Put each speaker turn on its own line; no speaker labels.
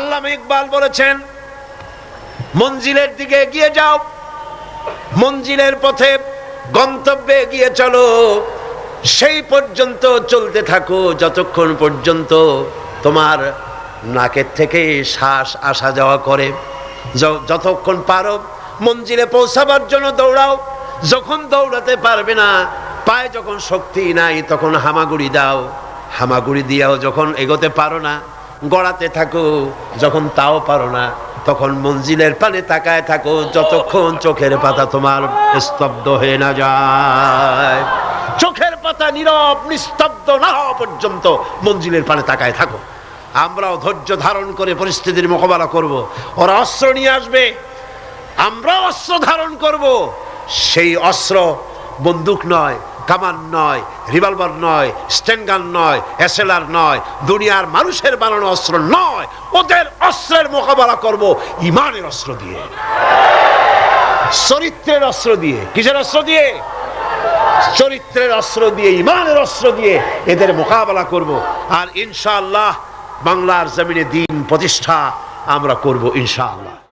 আল্লামা ইকবাল বলেছেন, মঞ্জিলের দিকে এগিয়ে যাও, মঞ্জিলের পথে গন্তব্যে এগিয়ে চলো, সেই পর্যন্ত চলতে থাকো যতক্ষণ পর্যন্ত তোমার নাকের থেকে শ্বাস আসা যাওয়া করে। যতক্ষণ পারো মঞ্জিলে পৌঁছাবার জন্য দৌড়াও, যখন দৌড়াতে পারবে না, পায়ে যখন শক্তি নাই তখন হামাগুড়ি দাও, হামাগুড়ি দিয়াও যখন এগোতে পারো না গড়াতে থাকো। যখন তাও পারো না, তখন মঞ্জিলের পানে তাকায় থাকো। যতক্ষণ চোখের পাতা তোমার স্তব্ধ হয়ে না যায়। চোখের পাতা নীরব, নিস্তব্ধ না হওয়া পর্যন্ত মঞ্জিলের পানে তাকায় থাকো। আমরাও ধৈর্য ধারণ করে পরিস্থিতির মোকাবেলা করব। ওরা অস্ত্র নিয়ে আসবে। আমরাও অস্ত্র ধারণ করব। সেই অস্ত্র বন্দুক নয় কামান নয়, রিভলভার নয়, স্টেনগান নয়, এসএলআর নয়, দুনিয়ার মানুষের বানানো অস্ত্র নয়, ওদের অস্ত্রের মোকাবেলা করব ইমানের অস্ত্র দিয়ে। চরিত্রের অস্ত্র দিয়ে। কিসের অস্ত্র দিয়ে? চরিত্রের অস্ত্র দিয়ে, ইমানের অস্ত্র দিয়ে এদের মোকাবেলা করব। আর ইনশাআল্লাহ বাংলার জমিনে দিন প্রতিষ্ঠা আমরা করব ইনশাআল্লাহ।